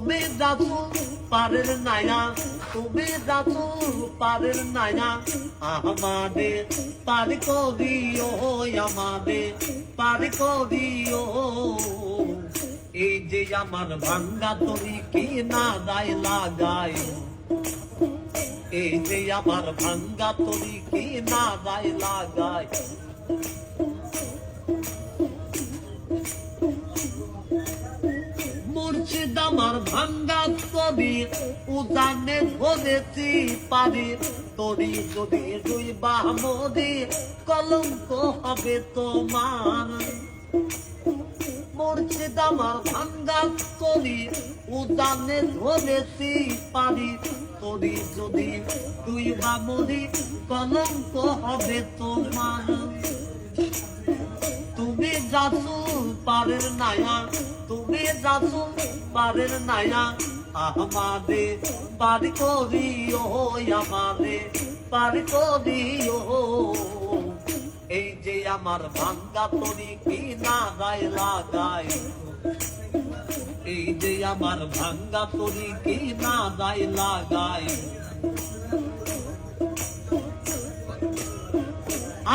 তুমি যাচ্ছ, পারের নাইনা তুমি যাচ্ছ, পারের নাইনা আমাদের পার করিও, আমাদের পার করিও। এই যে আমার ভাঙ্গা তরি কি না দায় লাগাই এই যে আমার ভাঙ্গা তরি কি না দায় লাগাই ভাঙ্গা তরি উদানে ধরেছি পারি। তরি যদি দুই বাহমদি কলঙ্ক হবে তোমার। মুর্শিদ আমার ভাঙ্গা তরি উদানে ধরেছি পারি। তরি যদি দুই বামদি কলঙ্ক হবে তোমার। তুমি যাচ্ছ পারের নায়া তুমি যাচ্ছ পারের নায়া আমাদের পার করিও আমাদের পার করিও এই যে আমার ভাঙ্গা তরি কি না গায়ে লাগায় এই যে আমার ভাঙ্গা তরি কি না গায়ে লাগায়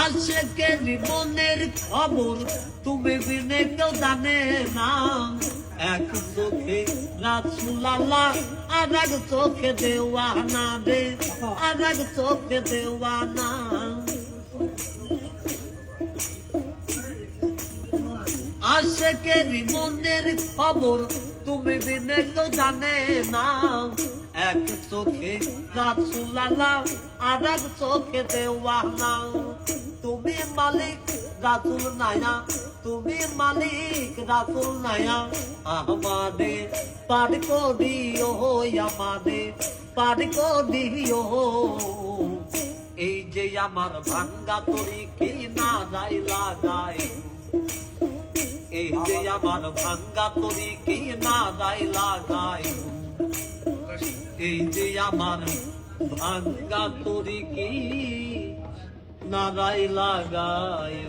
আশেকে জীবনের খবর, তুমি বিনে কেউ জানে না। এক চোখে রাসুলাল্লাহ আর এক চোখে দেওয়ানা রে আর এক চোখে দেওয়ানা। আশেকে জীবনের খবর, তুমি বিনে কেউ জানে না। এক চোখে রাসুলাল্লাহ আর এক চোখে দেওয়ানা। তুমি মালিক, রাসুল নায়া তুমি মালিক, রাসুল নায়া আমাদের পার করিও আমাদের পার করিও। এই যে আমার ভাঙ্গা তরি কি না যাই লাগাই এই যে আমার ভাঙ্গা তরি কি না যাই লাগাই এই যে আমার ভাঙ্গা তরি কি নারাই লাগায়।